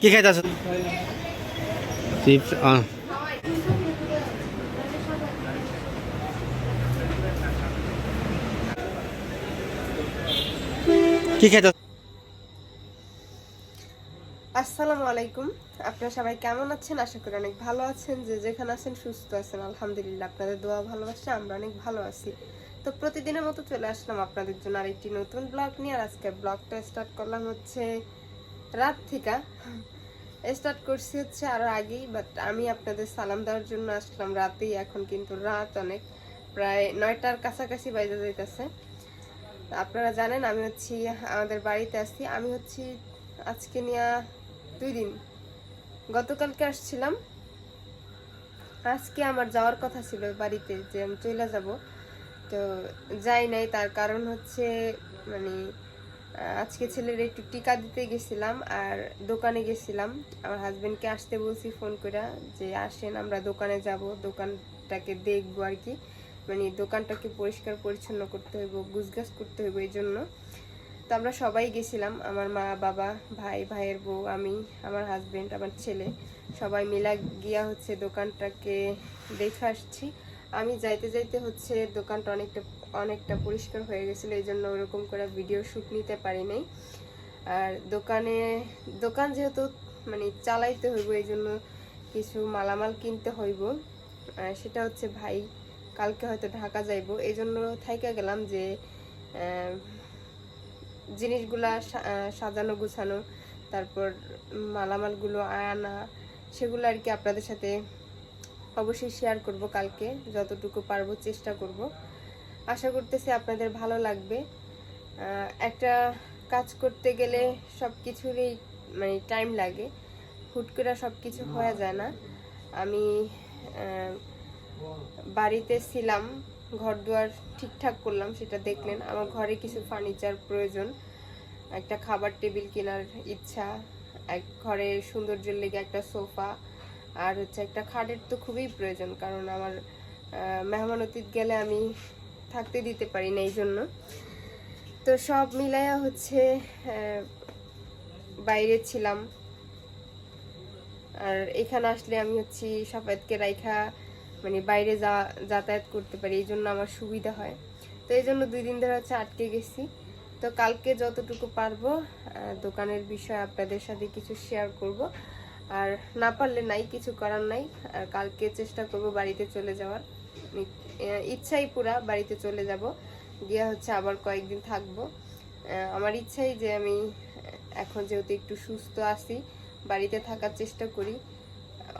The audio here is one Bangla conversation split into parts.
কি খাইতে আছো? চিপস কি খাইতে আসসালামু আলাইকুম। আপনারা সবাই কেমন আছেন? আশা করি অনেক ভালো আছেন। যে যেখানে আছেন সুস্থ আছেন। আলহামদুলিল্লাহ আপনাদের দোয়া ভালোবাসা আমরা অনেক ভালো আছি। তো প্রতিদিনের মতো চলে আসলাম আপনাদের জন্য আরেকটি নতুন ব্লগ নিয়ে। আর আজকে ব্লগটা স্টার্ট করলাম হচ্ছে রাত থেকে। স্টার্ট করছি হচ্ছে আরও আগেই বাট আমি আপনাদের সালাম দেওয়ার জন্য আসলাম রাতেই। এখন কিন্তু রাত অনেক, প্রায় নয়টার কাছাকাছি বাইরে যাইতেছে। আপনারা জানেন, আমি হচ্ছি, আমাদের বাড়িতে আসছি আমি হচ্ছি আজকে নিয়ে দুই দিন। গতকালকে আসছিলাম। আজকে আমার যাওয়ার কথা ছিল বাড়িতে যে আমি চলে যাব। তো যাই নাই, তার কারণ হচ্ছে মানে আজকে ছেলের একটু টিকা দিতে গেছিলাম আর দোকানে গেছিলাম। আমার হাজবেন্ডকে আসতে বলছি ফোন করে যে আসেন, আমরা দোকানে যাব, দোকানটাকে দেখব আর কি। মানে দোকানটাকে পরিষ্কার পরিচ্ছন্ন করতে হইব, গুছগাছ করতে হইব এই জন্য। তো আমরা সবাই গেছিলাম, আমার মা, বাবা, ভাই, ভাইয়ের বউ, আমি, আমার হাজবেন্ড আমার ছেলে, সবাই মিলা গিয়া হচ্ছে দোকানটাকে দেখে আসছি। আমি যাইতে যাইতে হচ্ছে দোকানটা অনেকটা অনেকটা পরিষ্কার হয়ে গেছিল, এই জন্য ওরকম করে ভিডিও শ্যুট নিতে পারি নাই। আর দোকানে, দোকান যেহেতু মানে চালাইতে হইব, এই জন্য কিছু মালামাল কিনতে হইব। সেটা হচ্ছে ভাই, কালকে হয়তো ঢাকা যাইব, এই জন্য থাইকা গেলাম যে জিনিসগুলা সাজানো, গুছানো, তারপর মালামালগুলো আনা, সেগুলো আর কি আপনাদের সাথে অবশ্যই শেয়ার করব কালকে, যতটুকু পারব চেষ্টা করব। আশা করতেছি আপনাদের ভালো লাগবে। একটা কাজ করতে গেলে সব কিছুরই মানে টাইম লাগে। হুট করে সব কিছু হয়ে যায় না। আমি বাড়িতে ছিলাম ঘর দুয়ার ঠিকঠাক করলাম, সেটা দেখলেন। আমার ঘরে কিছু ফার্নিচার প্রয়োজন। একটা খাবার টেবিল কেনার ইচ্ছা, এক ঘরে সৌন্দর্যের লেগে একটা সোফা, আর হচ্ছে একটা খাটের তো খুবই প্রয়োজন, কারণ আমার মেহমান অতীত গেলে আমি থাকতে দিতে পারি না এই জন্য। তো সব মিলায়া হচ্ছে বাইরে ছিলাম। আর এখানে আসলে আমি হচ্ছি সাফায়াতকে রাইখা মানে বাইরে যা, যাতায়াত করতে পারি, এই জন্য আমার সুবিধা হয়। তো এই জন্য দুই দিন ধরে হচ্ছে আটকে গেছি। তো কালকে যতটুকু পারব দোকানের বিষয়ে আপনাদের সাথে কিছু শেয়ার করব। আর না পারলে নাই, কিছু করার নাই। আর কালকে চেষ্টা করব বাড়িতে চলে যাওয়ার। ইচ্ছাই পুরা বাড়িতে চলে যাব। গিয়ে হচ্ছে আবার কয়েকদিন থাকব। আমার ইচ্ছাই যে আমি এখন যেহেতু একটু সুস্থ আছি, বাড়িতে থাকার চেষ্টা করি।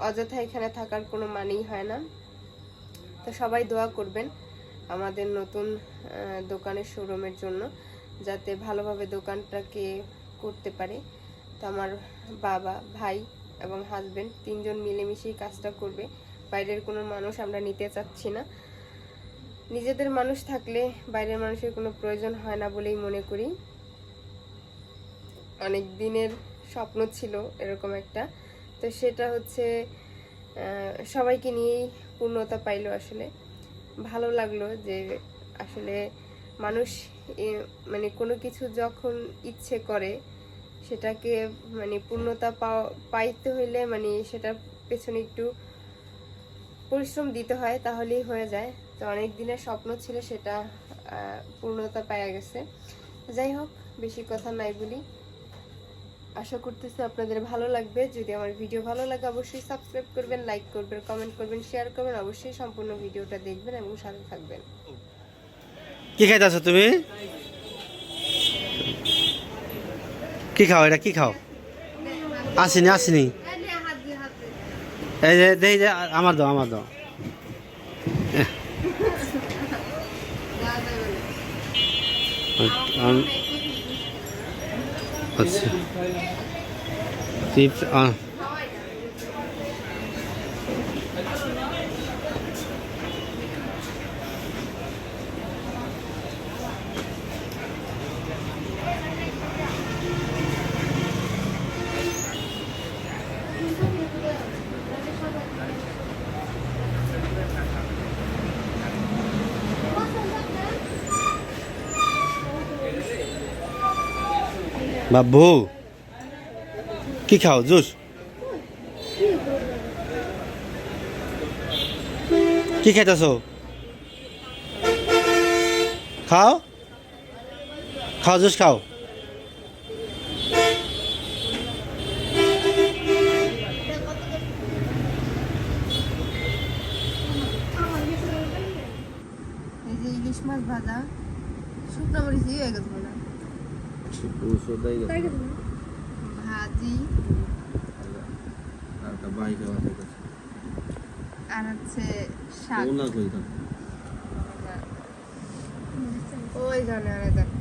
অযথা এখানে থাকার কোনো মানেই হয় না। তো সবাই দোয়া করবেন আমাদের নতুন দোকানের শোরুমের জন্য যাতে ভালোভাবে দোকানটাকে করতে পারে। তো আমার বাবা, ভাই এবং হাজবেন্ড তিনজন মিলেমিশেই কাজটা করবে। বাইরের কোনো মানুষ আমরা নিতে চাচ্ছি না। নিজেদের মানুষ থাকলে বাইরের মানুষের কোনো প্রয়োজন হয় না বলেই মনে করি। অনেক দিনের স্বপ্ন ছিল এরকম একটা। তো সেটা হচ্ছে সবাইকে নিয়েই পূর্ণতা পাইলো আসলে। ভালো লাগল যে আসলে মানুষ মানে কোনো কিছু যখন ইচ্ছে করে, সেটাকে মানে পূর্ণতা পাইতে হইলে মানে সেটার পেছনে একটু পরিশ্রম দিতে হয়, তাহলেই হয়ে যায়। তো অনেক দিনের স্বপ্ন ছিল সেটা পূর্ণতা পাওয়া গেছে। যাই হোক, বেশি কথা নাই বলি। আশা করতেছি আপনাদের ভালো লাগবে। যদি আমার ভিডিও ভালো লাগে, অবশ্যই সাবস্ক্রাইব করবেন লাইক করবেন কমেন্ট করবেন শেয়ার করবেন, অবশ্যই সম্পূর্ণ ভিডিওটা দেখবেন এবং সাথে থাকবেন। কি খাইতে আছো তুমি? কি খাও এটা? কি খাও? আসিনি আসিনি। এই যে, আমার দাও আমার দাও এহ। আম- আচ্ছা চিপস বাবু, কি খাও, জুস? কি খাইতেছ? খাও? খাও, জুস খাও। ইলিশ মাছ ভাজা শুকনো মরিচ দিয়ে গেছে ভাজি। আর হচ্ছে শাক। ওই জানে আর জানে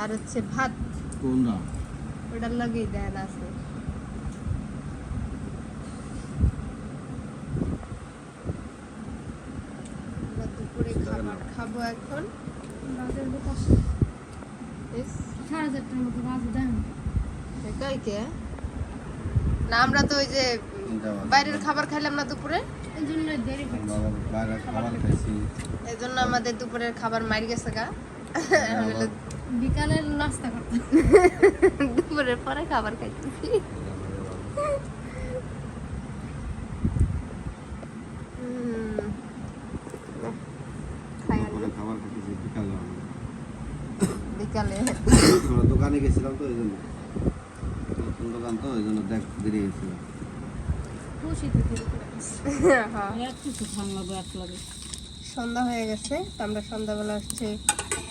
আর হচ্ছে ভাত। ওটার লাগেই দেন আছে। আমরা দুপুরে খাবার খাব এখন। একাই কে? না আমরা তো ওই যে বাইরের খাবার খাইলাম না দুপুরে? এই জন্য আমাদের দুপুরের খাবার মারি গেছে গা। এখন বিকালের নাস্তা করতে। দুপুরের পরে খাবার খাইতেছি হুম। নাহ, খাই আর না। বিকালে গেছিলাম তো ওই জন্য। নতুন দোকান তো ওই জন্য দেখ দেরি গেছিল হ্যাঁ। সন্ধ্যা হয়ে গেছে তো আমরা সন্ধ্যাবেলা হচ্ছে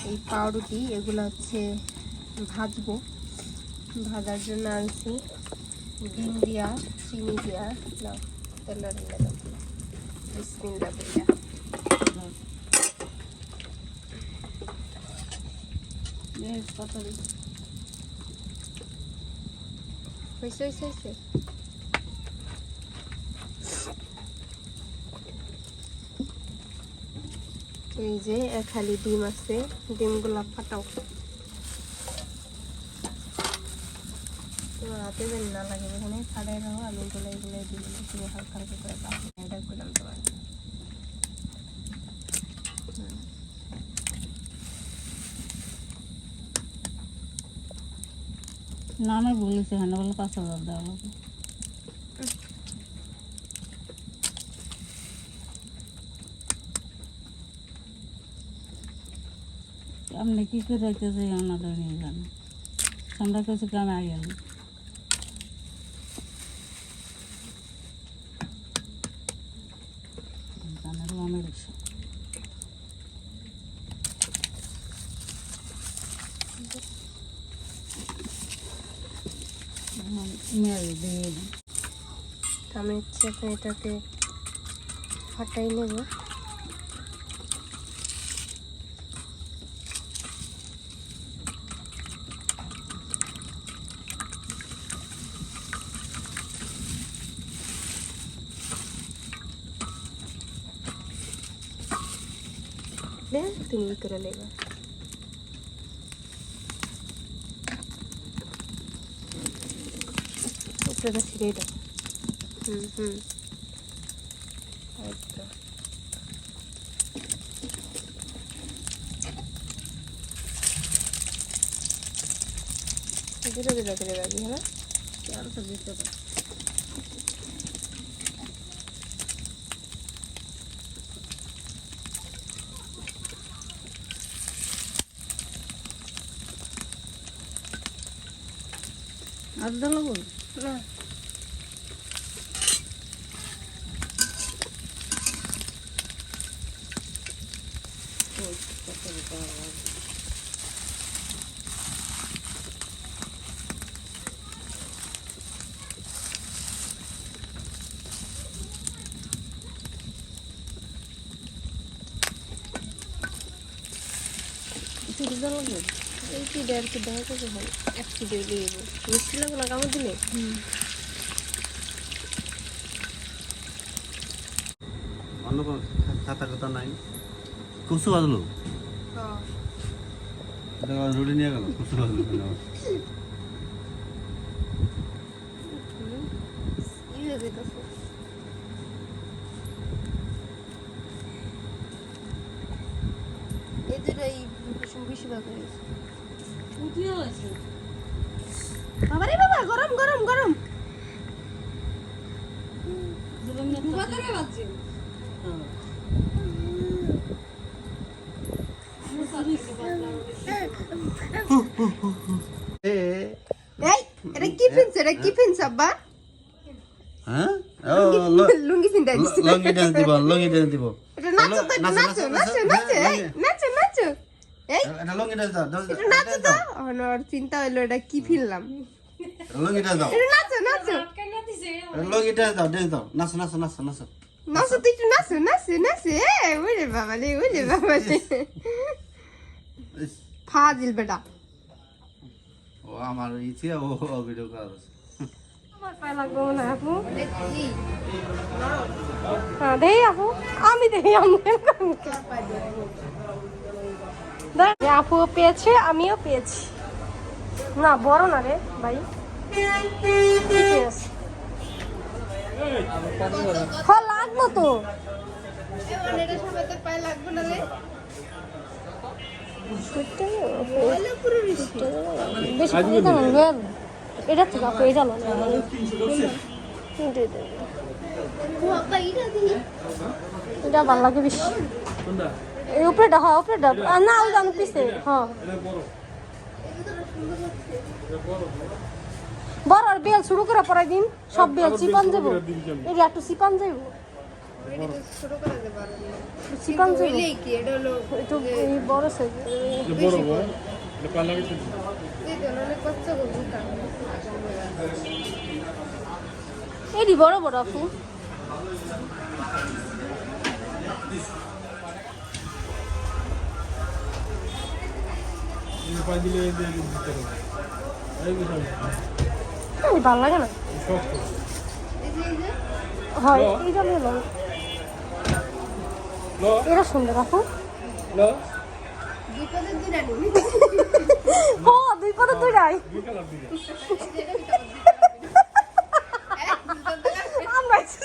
এই পাউরুটি এগুলো হচ্ছে ভাজবো। ভাজার জন্য আনছি ডিম দিয়া চিনি দিয়া না তেলের বিসমিল্লা দিয়া পাতালি। হয়েছে হয়েছে হয়েছে এই যে খালি ডিম আছে, ডিমগুলা ফাটাও। হাতে যেন না লাগে এখানে ফাটাই রাখো আমি গুলাই গুলাই দিই তুমি হালকা হালকা করে দাও এটা করলাম তোমার না আমি বলেছি হ্যাঁ বলে পাঁচ হাজার দেওয়া হবে আপনি কি করে রেখেছে ওনাদের নিয়ে যান সন্ধ্যা কিছু কামে আগে গেল দিয়ে দিই। তো আমি হচ্ছে এখন এটাকে ফাটাই নেব নে, তুমি ই করে নেবে উপরে ছিঁড়ে দাও হুম হুম। ধীরে ধীরে ধীরে রাখবি হ্যাঁ আর দিতে পারে। আর দিলো বল না একটু দিলো বল এই কি দেড় কি দেওয়া যাবে ভাই এক কি দিয়ে দিয়ে দেবো মিষ্টি লাগবে না কামড় দিলে? অন্য কোনো খাতা কথা নাই। কুসু বাজলো রুটি নিয়ে গেল? কুসু বাজলো হয়ে যেতেছে এই দুটাই বেশি বেশি ভাগ হয়েছে। উঠিও আছে বাবারে বাবা গরম এ এই এটা কি ফিনছ এটা কি ফিনছ আব্বা হ্যাঁ ও ল- লুঙ্গি ফিনতে দিছি লঙ্গি ডান্স দিব লঙ্গি ডান্স দিব এটা নাচো তো এটা নাচো নাচো নাচো এই নাচো নাচো এই? এটা লঙ্গি ডান্স দাও এটা নাচো তো আমার চিন্তা হইল এটা কি ফিরলাম লঙ্গি ডান্স দাও এটা নাচো নাচো এটা লঙ্গি ডান্স দাও ডান্স দাও নাচো নাচো নাচো নাচো নাচো তুই একটু নাচো নাচো নাচো এ ওরে বাবা রে ওরে বাবা রে ফাজিল বেটা ও আমার ইচ্ছে ও ভিডিও করা আমি দেই আমি দেখ, আপুও পেয়েছে আমিও পেয়েছি। না বড় না রে ভাই? হ্যাঁ লাগবো তো। এটা এটা থেকে এটা না এটা ভালো লাগে বেশি। এই উপরেটা হ্যাঁ উপরেটা আর না ওই আমি পিছে হ্যাঁ। বড় আর বেল শুরু করে পরে দিন সব বেল চিপান যাব এটা একটু চিপান যাব চিপান যাব এটা একটু বড় সাইজ অনেক বাচ্চা গো বুকা এই ভালো লাগে না? হয় এইটা নিয়ে নাও। এটা সুন্দর আপু বিপদের দুইটা নিবি দুই পদে দুইটাই